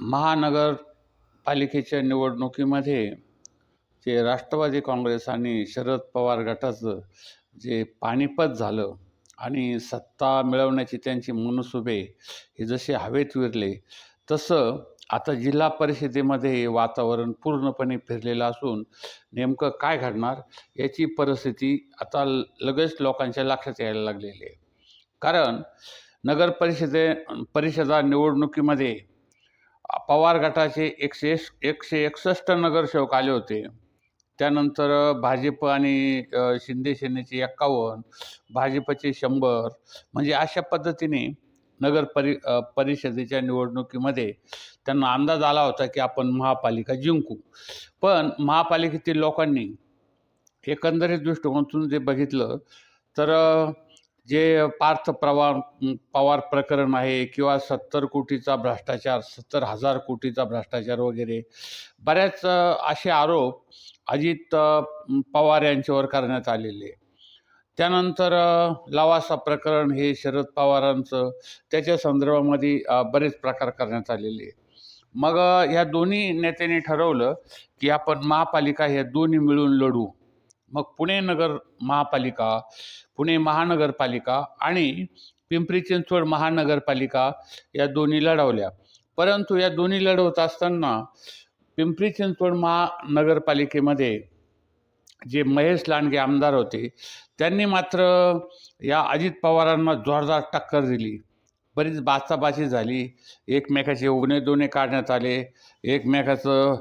महानगरपालिकेच्या निवडणुकीमध्ये जे राष्ट्रवादी काँग्रेस आणि शरद पवार गटाचं जे पानिपत झालं आणि सत्ता मिळवण्याची त्यांची मनसुबे हे जसे हवेत विरले तसं आता जिल्हा परिषदेमध्ये वातावरण पूर्णपणे फिरलेलं असून नेमकं काय घडणार याची परिस्थिती आता लगेच लोकांच्या लक्षात यायला लागलेली आहे. कारण नगर परिषदे परिषदा निवडणुकीमध्ये पवार गटाचे एकशे एकशे एकसष्ट नगरसेवक आले होते. त्यानंतर भाजप आणि शिंदे सेनेचे एक्कावन्न भाजपचे शंभर म्हणजे अशा पद्धतीने नगर परि परिषदेच्या निवडणुकीमध्ये त्यांना अंदाज आला होता की आपण महापालिका जिंकू. पण महापालिकेतील लोकांनी एकंदरीत दृष्टिकोनातून जे बघितलं तर जे पार्थ प्रवार पवार प्रकरण आहे किंवा सत्तर कोटीचा भ्रष्टाचार सत्तर हजार कोटीचा भ्रष्टाचार वगैरे बऱ्याच असे आरोप अजित पवार यांच्यावर करण्यात आलेले त्यानंतर लवासा प्रकरण हे शरद पवारांचं त्याच्या संदर्भामध्ये बरेच प्रकार करण्यात आलेले मग ह्या दोन्ही नेत्यांनी ठरवलं की आपण महापालिका ह्या दोन्ही मिळून लढू. मग पुणे नगर महापालिका पुणे महानगरपालिका आणि पिंपरी चिंचवड महानगरपालिका या दोन्ही लढवल्या. परंतु या दोन्ही लढवत असताना पिंपरी चिंचवड महानगरपालिकेमध्ये जे महेश लांडगे आमदार होते त्यांनी मात्र या अजित पवारांना जोरदार टक्कर दिली. बरीच बाचाबाची झाली. एकमेकाचे उगणे दोने काढण्यात आले. एकमेकाचं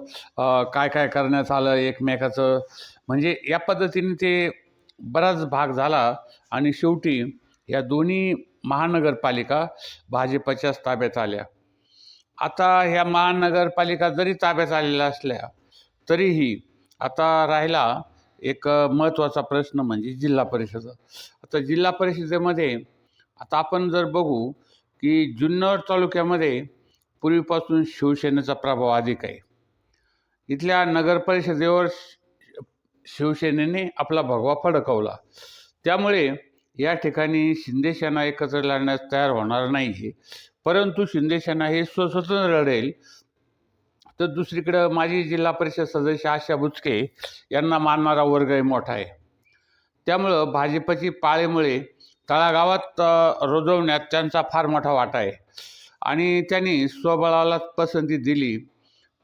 काय काय करण्यात आलं एकमेकाचं. म्हणजे या पद्धतीने ते बराच भाग झाला आणि शेवटी या दोन्ही महानगरपालिका भाजपच्याच ताब्यात आल्या. आता ह्या महानगरपालिका जरी ताब्यात आलेल्या असल्या तरीही आता राहिला एक महत्त्वाचा प्रश्न म्हणजे जिल्हा परिषद. आता जिल्हा परिषदेमध्ये आता आपण जर बघू की जुन्नर तालुक्यामध्ये पूर्वीपासून शिवसेनेचा प्रभाव अधिक आहे. इथल्या नगरपरिषदेवर शिवसेनेने आपला भगवा फडकवला. त्यामुळे या ठिकाणी शिंदेसेना एकत्र लढण्यास तयार होणार नाही आहे परंतु शिंदेसेना हे स्वस्वतंत्र लढेल. तर दुसरीकडं माजी जिल्हा परिषद सदस्य आशा बुचके यांना मानणारा वर्गही मोठा आहे. त्यामुळं भाजपची पाळेमुळे तळागावात रुजवण्यात त्यांचा फार मोठा वाटा आहे. आणि त्यांनी स्वबळालाच पसंती दिली.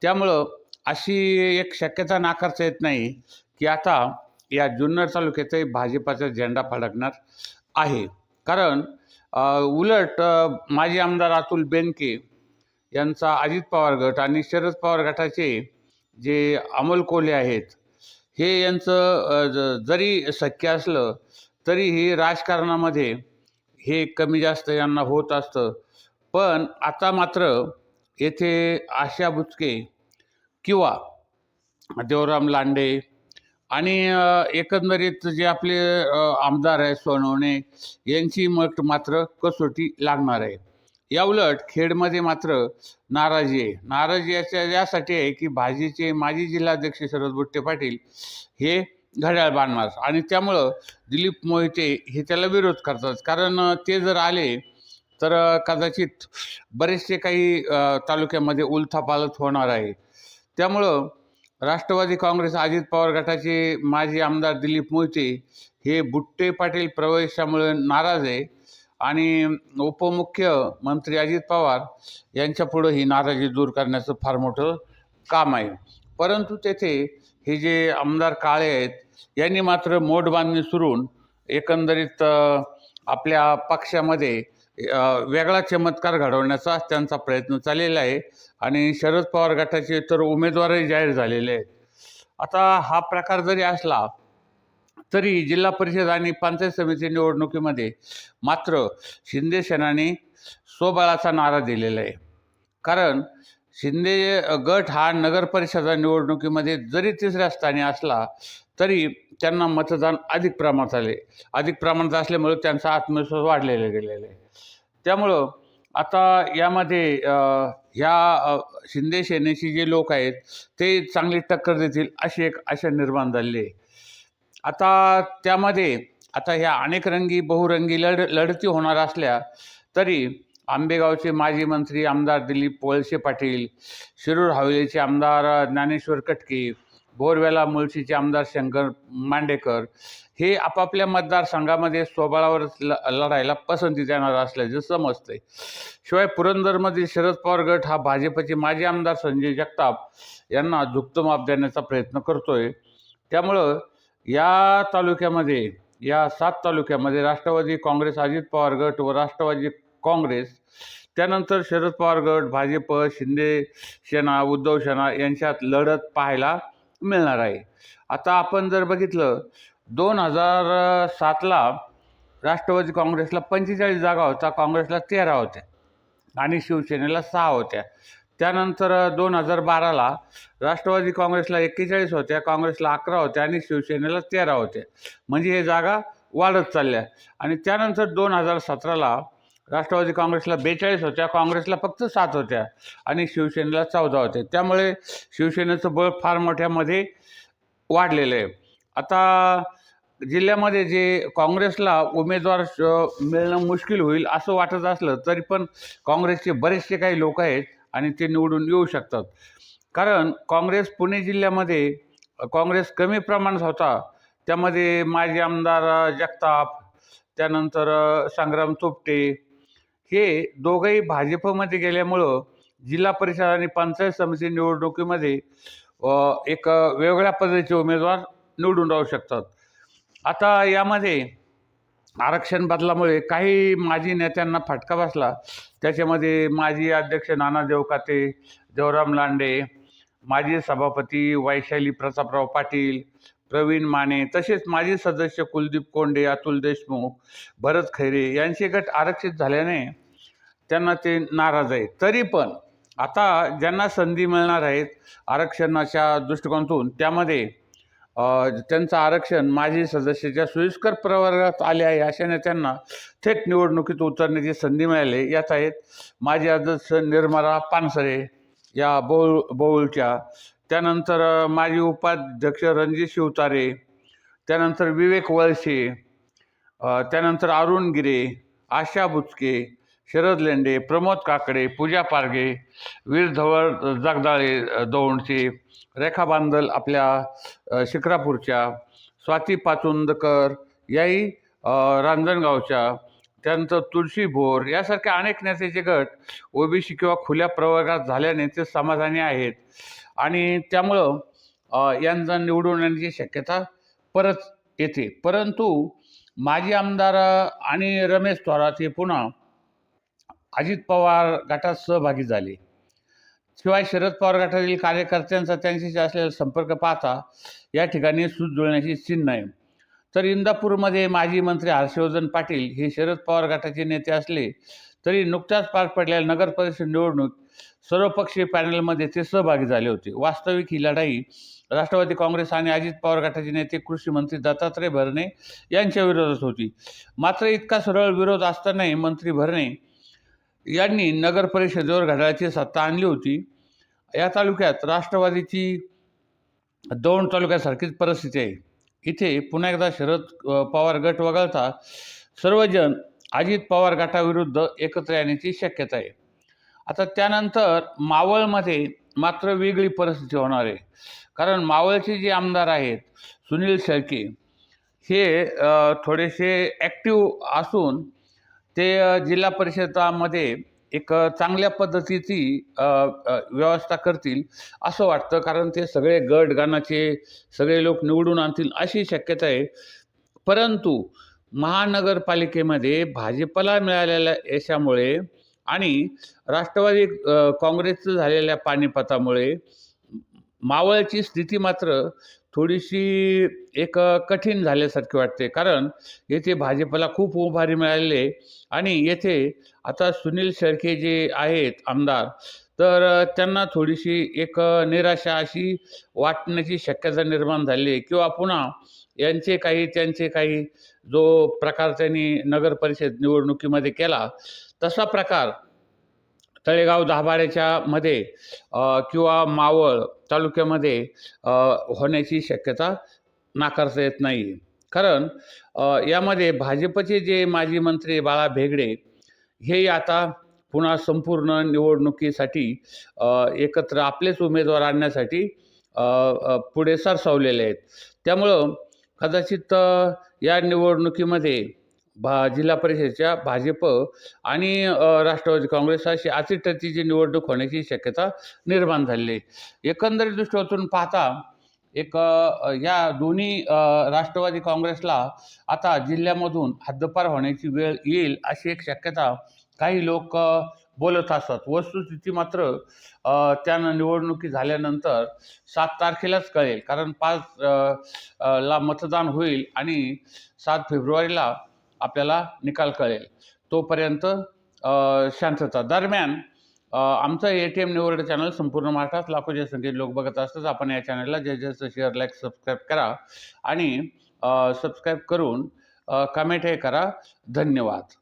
त्यामुळं अशी एक शक्यता नाकारता येत नाही की आता या जुन्नर तालुक्यातही भाजपाचा झेंडा फडकणार आहे. कारण उलट माजी आमदार अतुल बेनके यांचा अजित पवार गट आणि शरद पवार गटाचे जे अमोल कोल्हे आहेत हे यांचं ज- जरी शक्य असलं तरीही राजकारणामध्ये हे कमी जास्त यांना होत असतं. पण आता मात्र येथे आशा बुचके किंवा देवराम लांडे आणि एकंदरीत जे आपले आमदार आहे सोनवणे यांची मत मात्र कसोटी लागणार आहे. याउलट खेडमध्ये मात्र नाराजी आहे. नाराजी याच्या यासाठी आहे की भाजीचे माजी जिल्हाध्यक्ष शरद बुट्टे पाटील हे घड्याळ बांधणार आणि त्यामुळं दिलीप मोहिते हे त्याला विरोध करतात. कारण ते जर आले तर कदाचित बरेचसे काही तालुक्यामध्ये उलथापालथ होणार आहे. त्यामुळं राष्ट्रवादी काँग्रेस अजित पवार गटाचे माजी आमदार दिलीप मोहिते हे बुट्टे पाटील प्रवेशामुळे नाराज आहे. आणि उपमुख्यमंत्री अजित पवार यांच्यापुढं ही नाराजी दूर करण्याचं फार मोठं काम आहे. परंतु तेथे हे जे आमदार काळे आहेत यांनी मात्र मोठ बांधणी सुरून एकंदरीत आपल्या पक्षामध्ये वेगळा चमत्कार घडवण्याचा त्यांचा प्रयत्न चाललेला आहे आणि शरद पवार गटाचे तर उमेदवारही जाहीर झालेले आहेत. आता हा प्रकार जरी असला तरी जिल्हा परिषद आणि पंचायत समिती निवडणुकीमध्ये मात्र शिंदे सेनाने स्वबळाचा नारा दिलेला आहे. कारण शिंदे गट हा नगर परिषदा निवडणुकीमध्ये जरी तिसऱ्या स्थानी असला तरी त्यांना मतदान अधिक प्रमाणात आले. अधिक प्रमाणात असल्यामुळे त्यांचा आत्मविश्वास वाढलेला गेलेला आहे. त्यामुळं आता यामध्ये ह्या शिंदे सेनेचे जे लोक आहेत ते चांगली टक्कर देतील अशी एक आशा निर्माण झालेली आहे. आता त्यामध्ये आता ह्या अनेक रंगी बहुरंगी लढ लढती होणार असल्या तरी आंबेगावचे माजी मंत्री आमदार दिलीप वळसे पाटील शिरूर हवेलीचे आमदार ज्ञानेश्वर कटके बोरवेला मुळशीचे आमदार शंकर मांडेकर हे आपापल्या मतदारसंघामध्ये स्वबळावर ल लढायला पसंती देणार असल्याचे समजते शिवाय पुरंदरमधील शरद पवार गट हा भाजपचे माजी आमदार संजय जगताप यांना झुकतं माप देण्याचा प्रयत्न करतोय. त्यामुळं या तालुक्यामध्ये या सात तालुक्यामध्ये राष्ट्रवादी काँग्रेस अजित पवार गट व राष्ट्रवादी काँग्रेस त्यानंतर शरद पवार गट भाजप शिंदे सेना उद्धव सेना यांच्यात लढत पाहायला मिळणार आहे. आता आपण जर बघितलं दोन हजार सातला राष्ट्रवादी काँग्रेसला पंचेचाळीस जागा होता काँग्रेसला तेरा होत्या आणि शिवसेनेला सहा होत्या. त्यानंतर दोन हजार बाराला राष्ट्रवादी काँग्रेसला एक्केचाळीस होत्या काँग्रेसला अकरा होत्या आणि शिवसेनेला तेरा होत्या. म्हणजे हे जागा वाढत चालल्या. आणि त्यानंतर दोन हजार सतराला राष्ट्रवादी काँग्रेसला बेचाळीस होत्या काँग्रेसला फक्त सात होत्या आणि शिवसेनेला चौदा होत्या त्यामुळे शिवसेनेचं बळ फार मोठ्यामध्ये वाढलेलं आहे. आता जिल्ह्यामध्ये जे काँग्रेसला उमेदवार मिळणं मुश्किल होईल असं वाटत असलं तरी पण काँग्रेसचे बरेचसे काही लोक आहेत आणि ते निवडून येऊ शकतात. कारण काँग्रेस पुणे जिल्ह्यामध्ये काँग्रेस कमी प्रमाणात होता. त्यामध्ये माजी आमदार जगताप त्यानंतर संग्राम चोपटे हे दोघंही भाजपमध्ये गेल्यामुळं जिल्हा परिषद आणि पंचायत समिती निवडणुकीमध्ये एक वेगळ्या पद्धतीचे उमेदवार निवडून राहू शकतात. आता यामध्ये आरक्षण बदलामुळे काही माजी नेत्यांना फटका बसला. त्याच्यामध्ये माजी अध्यक्ष नाना देवकाते देवराम लांडे माजी सभापती वैशाली प्रतापराव पाटील प्रवीण माने तसेच माजी सदस्य कुलदीप कोंडे अतुल देशमुख भरत खैरे यांचे गट आरक्षित झाल्याने त्यांना ते नाराज आहे तरी पण आता ज्यांना संधी मिळणार आहेत आरक्षणाच्या दृष्टिकोनातून त्यामध्ये त्यांचं आरक्षण माजी सदस्याच्या सोयीस्कर प्रवर्गात आले आहे अशा नेत्यांना थेट निवडणुकीत उतरण्याची संधी मिळाली यात आहेत माजी अध्यक्ष निर्मला पानसरे या बौल बौलच्या त्यानंतर माजी उपाध्यक्ष रणजित शिवतारे त्यानंतर विवेक वळसे त्यानंतर अरुण गिरे आशा बुचके शरद लेंडे प्रमोद काकडे पूजा पारगे वीर धवळ जगदाळे दौंडचे रेखा बांदल आपल्या शिक्रापूरच्या स्वाती पाचुंदकर याही रांजणगावच्या त्यानंतर तुळशी भोर यासारख्या अनेक नेत्याचे गट ओबीसी किंवा खुल्या प्रवर्गात झाल्याने ते समाधानी आहेत. आणि त्यामुळं यांचा निवडून येण्याची शक्यता परत येते. परंतु माजी आमदार आणि रमेश थोरात हे पुन्हा अजित पवार गटात सहभागी झाले. शिवाय शरद पवार गटातील कार्यकर्त्यांचा त्यांच्याशी असलेला संपर्क पाहता या ठिकाणी सूत जुळण्याची चिन्ह आहे तर इंदापूरमध्ये माजी मंत्री हर्षवर्धन पाटील हे शरद पवार गटाचे नेते असले तरी नुकत्याच पार पडलेल्या नगर परिषद निवडणूक सर्वपक्षीय पॅनलमध्ये ते सहभागी झाले होते. वास्तविक ही लढाई राष्ट्रवादी काँग्रेस आणि अजित पवार गटाचे नेते कृषी मंत्री दत्तात्रय भरणे यांच्या विरोधात होती. मात्र इतका सरळ विरोध असतानाही मंत्री भरणे यांनी नगर परिषदेवर घड्याळाची सत्ता आणली होती. या तालुक्यात राष्ट्रवादीची दौंड तालुक्यासारखीच परिस्थिती आहे. इथे पुन्हा एकदा शरद पवार गट वगळता सर्वजण अजित पवार गटाविरुद्ध एकत्र येण्याची शक्यता आहे. आता त्यानंतर मावळमध्ये मात्र वेगळी परिस्थिती होणार आहे. कारण मावळचे जे आमदार आहेत सुनील शेळके हे थोडेसे ॲक्टिव असून ते जिल्हा परिषदामध्ये एक चांगल्या पद्धतीची व्यवस्था करतील असं वाटतं. कारण ते सगळे गट गानाचे सगळे लोक निवडून आणतील अशी शक्यता आहे. परंतु महानगरपालिकेमध्ये भाजपला मिळालेल्या यशामुळे आणि राष्ट्रवादी काँग्रेसचं झालेल्या पानिपतामुळे मावळची स्थिती मात्र थोडीशी एक कठीण झाल्यासारखी वाटते. कारण येथे भाजपला खूप उभारी मिळालेली आहे. आणि येथे आता सुनील शेळके जे आहेत आमदार तर त्यांना थोडीशी एक निराशा अशी वाटण्याची शक्यता निर्माण झाली आहे. किंवा पुन्हा यांचे काही त्यांचे काही जो प्रकार त्यांनी नगर परिषद निवडणुकीमध्ये केला तसा प्रकार तळेगाव दाभाड्याच्या मध्ये किंवा मावळ तालुक्यामध्ये होण्याची शक्यता नाकारता येत नाही. कारण यामध्ये भाजपचे जे माजी मंत्री बाळा भेगडे हे आता पुन्हा संपूर्ण निवडणुकीसाठी एकत्र आपलेच उमेदवार आणण्यासाठी पुढे सरसावलेले आहेत. त्यामुळं कदाचित या निवडणुकीमध्ये भा जिल्हा परिषदेच्या भाजप आणि राष्ट्रवादी काँग्रेस अशी अतिटतीची निवडणूक होण्याची शक्यता निर्माण झालेली आहे. एकंदरीत दृष्टीकोनातून पाहता एक या दोन्ही राष्ट्रवादी काँग्रेसला आता जिल्ह्यामधून हद्दपार होण्याची वेळ येईल अशी एक शक्यता काही लोक बोलत असतात. वस्तुस्थिती मात्र अ, त्या निवडणुकी झाल्यानंतर सात तारखेलाच कळेल. कारण पाच ला मतदान होईल आणि सात फेब्रुवारीला आपल्याला निकाल कळेल. तोपर्यंत शांतता. दरम्यान आमचं ए टी एम निवड चॅनल संपूर्ण महाराष्ट्रात लाखोच्या संख्येत लोक बघत असतात. आपण या चॅनलला जे जास्त शेअर लाईक सबस्क्राईब करा आणि सबस्क्राईब करून कमेंट हे करा. धन्यवाद.